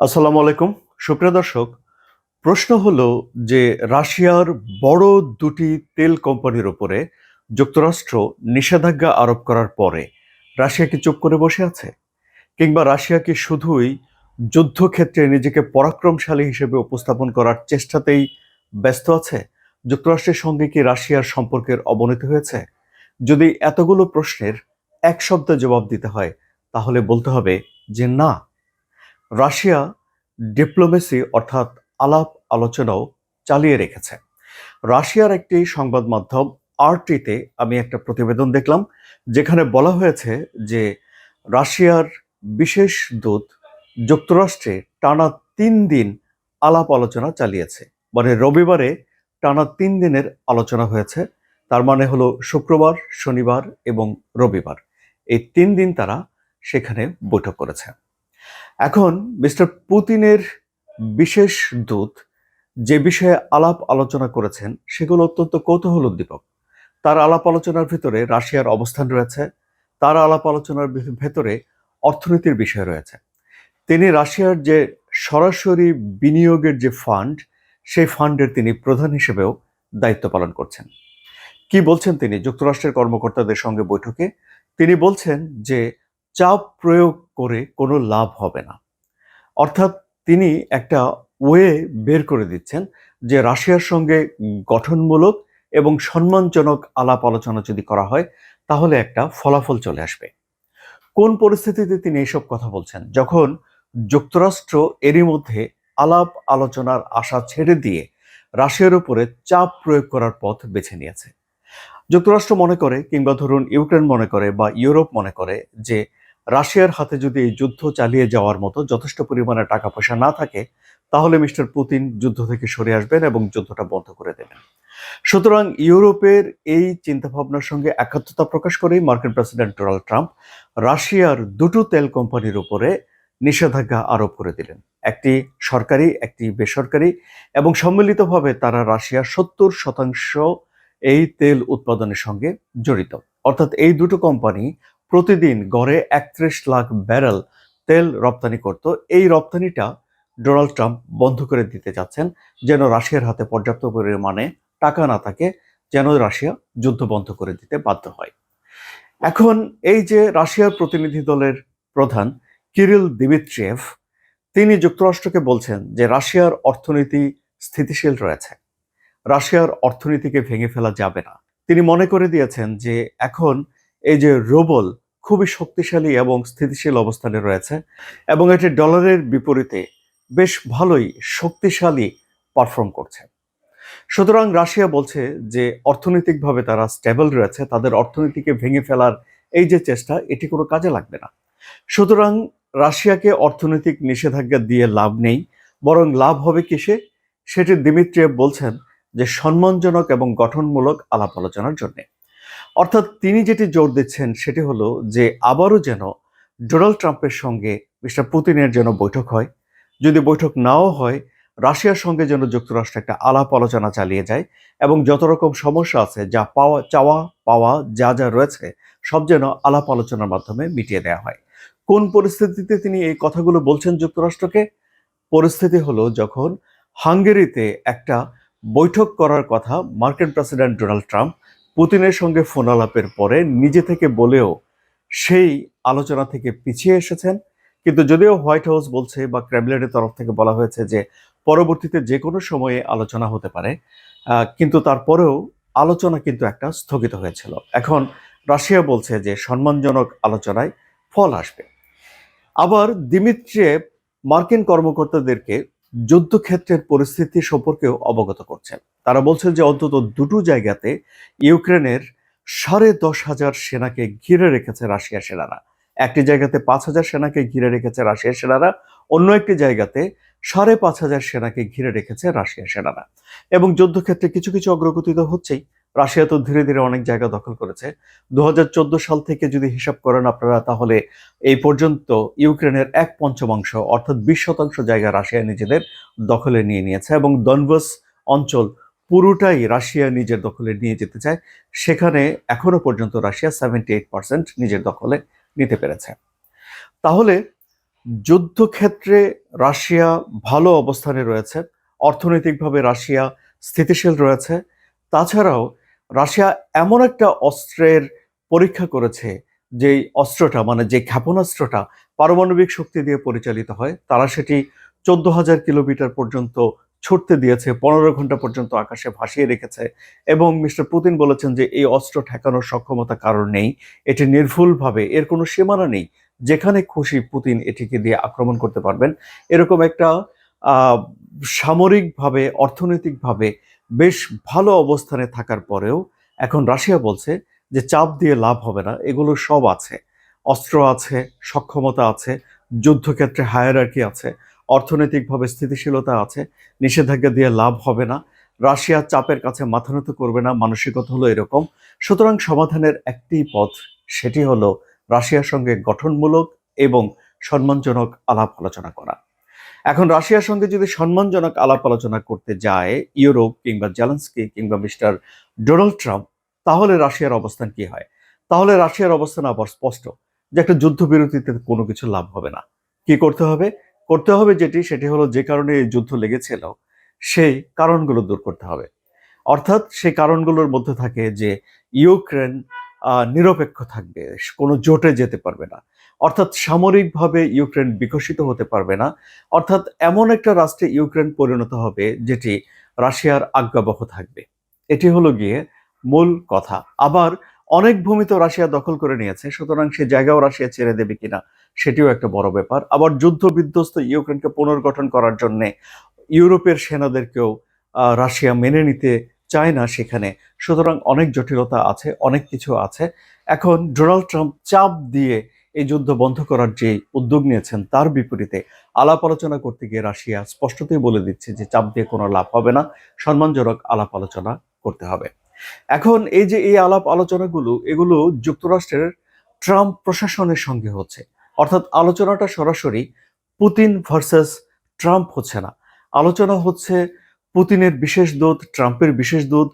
আসসালামু আলাইকুম। সুপ্রিয় দর্শক, প্রশ্ন হলো যে রাশিয়ার বড় দুটি তেল কোম্পানির উপরে যুক্তরাষ্ট্র নিষেধাজ্ঞা আরোপ করার পরে রাশিয়া কি চুপ করে বসে আছে? কিংবা রাশিয়া কি শুধুই যুদ্ধক্ষেত্রে নিজেকে পরাক্রমশালী হিসেবে উপস্থাপন করার চেষ্টাতেই ব্যস্ত আছে? যুক্তরাষ্ট্রের সঙ্গে কি রাশিয়ার সম্পর্কের অবনতি হয়েছে? যদি এতগুলো প্রশ্নের এক শব্দে জবাব দিতে হয়, তাহলে বলতে হবে যে না। রাশিয়া ডিপ্লোমেসি অর্থাৎ আলাপ আলোচনাও চালিয়ে রেখেছে। রাশিয়ার একটি সংবাদ মাধ্যম আরটিতে আমি একটা প্রতিবেদন দেখলাম, যেখানে বলা হয়েছে যে রাশিয়ার বিশেষ দূত যুক্তরাষ্ট্রে টানা তিন দিন আলাপ আলোচনা চালিয়েছে। মানে রবিবারে টানা তিন দিনের আলোচনা হয়েছে। তার মানে হলো শুক্রবার, শনিবার এবং রবিবার। এই তিন দিন তারা সেখানে বৈঠক করেছে। এখন মিস্টার পুতিনের বিশেষ দূত যে বিষয়ে আলাপ আলোচনা করেছেন, সেগুলো অত্যন্ত কৌতূহল উদ্দীপক তার আলাপ আলোচনার ভিতরে রাশিয়ার অবস্থান রয়েছে, তার আলাপ আলোচনার ভেতরে অর্থনীতির বিষয় রয়েছে। তিনি রাশিয়ার যে সরাসরি বিনিয়োগের যে ফান্ড, সেই ফান্ডের তিনি প্রধান হিসেবেও দায়িত্ব পালন করছেন। কি বলছেন তিনি? যুক্তরাষ্ট্রের কর্মকর্তাদের সঙ্গে বৈঠকে তিনি বলছেন যে চাপ প্রয়োগ করে কোনো লাভ হবে না। অর্থাৎ তিনি একটা ওয়ে বের করে দিচ্ছেন যে রাশিয়ার সঙ্গে গঠনমূলক এবং সম্মানজনক আলাপ আলোচনা যদি করা হয়, তাহলে একটা ফলাফল চলে আসবে। কোন পরিস্থিতিতে তিনি এইসব কথা বলছেন? যখন যুক্তরাষ্ট্র এরই মধ্যে আলাপ আলোচনার আশা ছেড়ে দিয়ে রাশিয়ার উপরে চাপ প্রয়োগ করার পথ বেছে নিয়েছে। যুক্তরাষ্ট্র মনে করে কিংবা ধরুন ইউক্রেন মনে করে বা ইউরোপ মনে করে যে রাশিয়ার হাতে যদি এই যুদ্ধ চালিয়ে যাওয়ার মতো যথেষ্ট পরিমাণে টাকা পয়সা না থাকে, তাহলে মিস্টার পুতিন যুদ্ধ থেকে সরে আসবেন এবং যুদ্ধটা বন্ধ করে দেবেন। সুতরাং ইউরোপের এই চিন্তাভাবনার সঙ্গে একাত্মতা প্রকাশ করেই মার্কিন প্রেসিডেন্ট ডোনাল্ড ট্রাম্প রাশিয়ার দুটো তেল কোম্পানির উপরে নিষেধাজ্ঞা আরোপ করে দিলেন। একটি সরকারি, একটি বেসরকারি এবং সম্মিলিতভাবে তারা রাশিয়ার সত্তর শতাংশ এই তেল উৎপাদনের সঙ্গে জড়িত। অর্থাৎ এই দুটো কোম্পানি প্রতিদিন গড়ে একত্রিশ লাখ ব্যারেল তেল রপ্তানি করত। এই রপ্তানিটা ডোনাল্ড ট্রাম্প বন্ধ করে দিতে যাচ্ছেন, যেন রাশিয়ার হাতে পর্যাপ্ত পরিমাণে টাকা না থাকে, যেন রাশিয়া যুদ্ধ বন্ধ করে দিতে বাধ্য হয়। এখন এই যে রাশিয়ার প্রতিনিধি দলের প্রধান কিরিল দিমিত্রিয়েভ, তিনি যুক্তরাষ্ট্রকে বলছেন যে রাশিয়ার অর্থনীতি স্থিতিশীল রয়েছে। রাশিয়ার অর্থনীতিকে ভেঙে ফেলা যাবে না। তিনি মনে করে দিয়েছেন যে এখন এই যে রোবল খুবই শক্তিশালী এবং স্থিতিশীল অবস্থানে রয়েছে এবং এটি ডলারের বিপরীতে বেশ ভালোই শক্তিশালী পারফর্ম করছে। সুতরাং রাশিয়া বলছে যে অর্থনৈতিকভাবে তারা স্টেবল রয়েছে, তাদের অর্থনীতিকে ভেঙে ফেলার এই যে চেষ্টা, এটি কোনো কাজে লাগবে না। সুতরাং রাশিয়াকে অর্থনৈতিক নিষেধাজ্ঞা দিয়ে লাভ নেই, বরং লাভ হবে কিসে? সেটি দিমিত্রিয়েভ বলছেন যে সম্মানজনক এবং গঠনমূলক আলাপ আলোচনার জন্য। অর্থাৎ তিনি যেটি জোর দিচ্ছেন সেটি হলো যে আবারও যেন ডোনাল্ড ট্রাম্পের সঙ্গে মিস্টার পুতিনের যেন বৈঠক হয়। যদি বৈঠক নাও হয়, রাশিয়ার সঙ্গে যেন যুক্তরাষ্ট্র একটা আলাপ আলোচনা চালিয়ে যায় এবং যত রকম সমস্যা আছে, যা পাওয়া, চাওয়া, পাওয়া, যা যা রয়েছে, সব যেন আলাপ আলোচনার মাধ্যমে মিটিয়ে দেওয়া হয়। কোন পরিস্থিতিতে তিনি এই কথাগুলো বলছেন যুক্তরাষ্ট্রকে? পরিস্থিতি হলো যখন হাঙ্গেরিতে একটা বৈঠক করার কথা মার্কিন প্রেসিডেন্ট ডোনাল্ড ট্রাম্প পুতিনের সঙ্গে ফোন আলাপের পরে নিজে থেকে বলেও সেই আলোচনা থেকে পিছিয়ে এসেছেন। কিন্তু যদিও হোয়াইট হাউস বলছে বা ক্রেমলিনের তরফ থেকে বলা হয়েছে যে পরবর্তীতে যে কোনো সময়ে আলোচনা হতে পারে কিন্তু তারপরেও আলোচনা কিন্তু একটা স্থগিত হয়েছিল। এখন রাশিয়া বলছে যে সম্মানজনক আলোচনায় ফল আসবে। আবার দিমিত্রিয়েভ মার্কিন কর্মকর্তাদেরকে যুদ্ধক্ষেত্রের পরিস্থিতি সম্পর্কেও অবগত করছেন। তারা বলছেন যে অন্তত দুটো জায়গাতে ইউক্রেনের সাড়ে দশ হাজার সেনাকে ঘিরে রেখেছে রাশিয়া সেনারা। একটি জায়গাতে পাঁচ হাজার সেনাকে ঘিরে রেখেছে রাশিয়া সেনারা, অন্য একটি জায়গাতে সাড়ে পাঁচ হাজার সেনাকে ঘিরে রেখেছে রাশিয়া সেনারা। এবং যুদ্ধক্ষেত্রে কিছু কিছু অগ্রগতি তো হচ্ছেই। রাশিয়া তো ধীরে ধীরে অনেক জায়গা দখল করেছে। দু হাজার চোদ্দ সাল থেকে যদি হিসাব করেন আপনারা, তাহলে এই পর্যন্ত ইউক্রেনের এক পঞ্চমাংশ, অর্থাৎ বিশ শতাংশ জায়গা রাশিয়া নিজেদের দখলে নিয়ে নিয়েছে এবং দনবাস অঞ্চল পুরোটাই রাশিয়া নিজের দখলে নিয়ে যেতে চায়। সেখানে এখনও পর্যন্ত রাশিয়া সেভেন্টি এইট পার্সেন্ট নিজের দখলে নিতে পেরেছে। তাহলে যুদ্ধক্ষেত্রে রাশিয়া ভালো অবস্থানে রয়েছে, অর্থনৈতিকভাবে রাশিয়া স্থিতিশীল রয়েছে। তাছাড়াও রাশিয়া এমন একটা অস্ত্রের পরীক্ষা করেছে যেই অস্ত্রটা মানে যে ক্ষেপণাস্ত্রটা পারমাণবিক শক্তি দিয়ে পরিচালিত হয়, তারা সেটি চোদ্দ হাজার কিলোমিটার পর্যন্ত ছুটতে দিয়েছে, পনেরো ঘণ্টা পর্যন্ত আকাশে ভাসিয়ে রেখেছে এবং মিস্টার পুতিন বলেছেন যে এই অস্ত্র ঠেকানোর সক্ষমতা কারণ নেই, এটি নির্ভুলভাবে, এর কোনো সীমানা নেই, যেখানে খুশি পুতিন এটিকে দিয়ে আক্রমণ করতে পারবেন। এরকম একটা সামরিকভাবে, অর্থনৈতিকভাবে বেশ ভালো অবস্থানে থাকার পরেও এখন রাশিয়া বলছে যে চাপ দিয়ে লাভ হবে না, এগুলো সব আছে। অস্ত্র আছে, সক্ষমতা আছে, যুদ্ধক্ষেত্রে হায়ারার্কি আছে, অর্থনৈতিকভাবে স্থিতিশীলতা আছে, নিষেধাজ্ঞা দিয়ে লাভ হবে না, রাশিয়া চাপের কাছে মাথা নত করবে না, মানসিকতা হলো এরকম। সুতরাং সমাধানের একটি পথ সেটি হলো রাশিয়ার সঙ্গে গঠনমূলক এবং সম্মানজনক আলাপ আলোচনা করা। এখন রাশিয়ার সঙ্গে যদি সম্মানজনক আলাপ আলোচনা করতে যায় ইউরোপ কিংবা জেলেন্সকি কিংবা মিস্টার ডোনাল্ড ট্রাম্প, তাহলে রাশিয়ার অবস্থান কি হয়? তাহলে রাশিয়ার অবস্থান আবার স্পষ্ট, যে একটা যুদ্ধবিরতিতে কোনো কিছু লাভ হবে না। কি করতে হবে? করতে হবে যেটি, সেটি হলো যে কারণে এই যুদ্ধ লেগেছিল, সেই কারণগুলো দূর করতে হবে। অর্থাৎ সেই কারণগুলোর মধ্যে থাকে যে ইউক্রেন নিরপেক্ষ থাকবে, কোনো জোটে যেতে পারবে না। অর্থাৎ সামরিকভাবে ইউক্রেন বিকশিত হতে পারবে না। অর্থাৎ এমন একটা রাষ্ট্রে ইউক্রেন পরিণত হবে যেটি রাশিয়ার আজ্ঞাবহ থাকবে। এটি হলো গিয়ে মূল কথা। আবার অনেক ভূমি তো রাশিয়া দখল করে নিয়েছে, সুতরাং সে জায়গাও রাশিয়া ছেড়ে দেবে কিনা সেটিও একটা বড় ব্যাপার। আবার যুদ্ধ বিধ্বস্ত ইউক্রেনকে পুনর্গঠন করার জন্য ইউরোপের সেনাদেরকেও রাশিয়া মেনে নিতে চায় না সেখানে। সুতরাং অনেক জটিলতা আছে, অনেক কিছু আছে। এখন ডোনাল্ড ট্রাম্প চাপ দিয়ে এই যুদ্ধ বন্ধ করার যে উদ্যোগ নিয়েছেন, তার বিপরীতে আলাপ আলোচনা করতে গিয়ে রাশিয়া স্পষ্টতই বলে দিচ্ছে যে চাপ দিয়ে কোনো লাভ হবে না, সম্মানজনক আলাপ আলোচনা করতে হবে। এখন এই যে এই আলাপ আলোচনাগুলো, এগুলো যুক্তরাষ্ট্রের ট্রাম্প প্রশাসনের সঙ্গে হচ্ছে। অর্থাৎ আলোচনাটা সরাসরি পুতিন ভার্সাস ট্রাম্প হচ্ছে না। আলোচনা হচ্ছে পুতিনের বিশেষ দূত, ট্রাম্পের বিশেষ দূত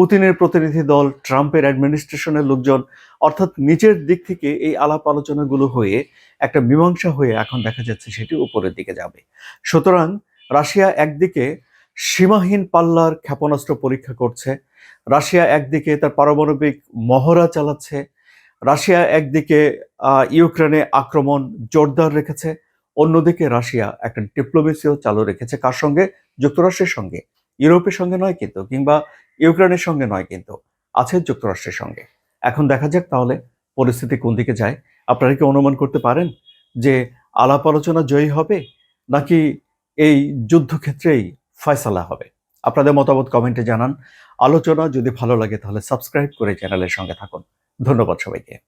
পুতিনের প্রতিনিধি দল ট্রাম্পের অ্যাডমিনিস্ট্রেশনের লোকজন, অর্থাৎ নিচের দিক থেকে এই আলাপ আলোচনাগুলো হয়ে একটা মীমাংসা হয়ে এখন দেখা যাচ্ছে সেটি উপরের দিকে যাবে। সুতরাং রাশিয়া একদিকে সীমাহীন পাল্লার ক্ষেপণাস্ত্র পরীক্ষা করছে, রাশিয়া একদিকে তার পারমাণবিক মহড়া চালাচ্ছে, রাশিয়া একদিকে ইউক্রেনে আক্রমণ জোরদার রেখেছে, অন্যদিকে রাশিয়া একটা ডিপ্লোমেসিও চালু রেখেছে। কার সঙ্গে? যুক্তরাষ্ট্রের সঙ্গে। ইউরোপের সঙ্গে নয় কিন্তু, কিংবা ইউক্রেনের সঙ্গে নয় কিন্তু, আছে যুক্তরাষ্ট্রের সঙ্গে। এখন দেখা যাক তাহলে পরিস্থিতি কোন দিকে যায়। আপনারা কি অনুমান করতে পারেন যে আলাপ আলোচনা জয়ী হবে নাকি এই যুদ্ধক্ষেত্রেই ফয়সালা হবে? আপনাদের মতামত কমেন্টে জানান। আলোচনা যদি ভালো লাগে তাহলে সাবস্ক্রাইব করে চ্যানেলের সঙ্গে থাকুন। ধন্যবাদ সবাইকে।